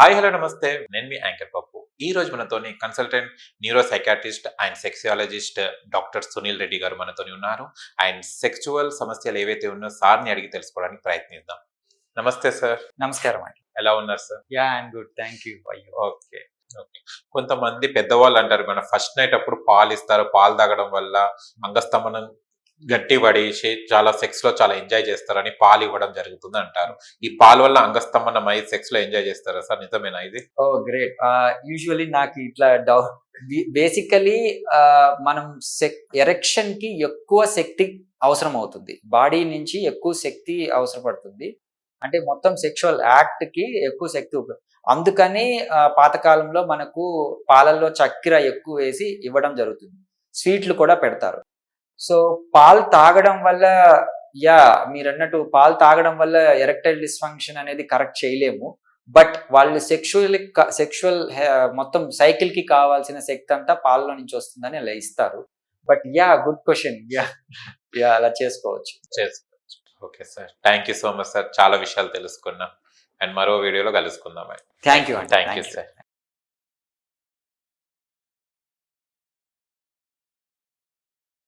Hi hello నమస్తే. నేను మీ anchor పప్పు. ఈ రోజు మనతోని consultant neuropsychiatrist and sexologist doctor Sunil Reddy గారు మనతోని ఉన్నారు. అండ్ సెక్చువల్ సమస్యలు ఏవైతే ఉన్నాయో సార్ని అడిగి తెలుసుకోవడానికి ప్రయత్నిద్దాం. నమస్తే సార్. నమస్కారం అండి. ఎలా ఉన్నారు sir? Yeah I'm good. Thank you. Okay. Okay. కొంతమంది పెద్దవాళ్ళు అంటారు మన ఫస్ట్ నైట్ అప్పుడు పాలు ఇస్తారు పాలు తాగడం వల్ల అంగస్తంభనం గట్టి పడేసి చాలా సెక్స్లో చాలా ఎంజాయ్ చేస్తారని పాలు ఇవ్వడం జరుగుతుంది అంటారు. ఈ పాలు వల్ల అంగస్తంభనం అయ్యి సెక్స్లో ఎంజాయ్ చేస్తారా సార్? నిజమేనా ఇది? ఓ గ్రేట్. యూజువలీ నాకు ఇట్లా డౌట్ బేసికలీ మనం సెక్ ఎరెక్షన్కి ఎక్కువ శక్తి అవసరం అవుతుంది బాడీ నుంచి ఎక్కువ శక్తి అవసరపడుతుంది. అంటే మొత్తం సెక్షువల్ యాక్ట్కి ఎక్కువ శక్తి అందుకని పాతకాలంలో మనకు పాలల్లో చక్కెర ఎక్కువ వేసి ఇవ్వడం జరుగుతుంది. స్వీట్లు కూడా పెడతారు. సో పాలు తాగడం వల్ల యా మీరు అన్నట్టు పాలు తాగడం వల్ల ఎరెక్టైల్ డిస్ఫంక్షన్ అనేది కరెక్ట్ చేయలేము. బట్ వాళ్ళు సెక్షువల్ సెక్షువల్ మొత్తం సైకిల్కి కావాల్సిన శక్తి అంతా పాలలో నుంచి వస్తుందని అలా ఇస్తారు. But yeah good question. Yeah yeah అలా చేసుకోవచ్చు. చేసుకోవచ్చు. Okay sir. Thank you so much sir చాలా విషయాలు తెలుసుకున్నాం. అండ్ మరో వీడియోలో కలుసుకుందాం. Thank you thank you sir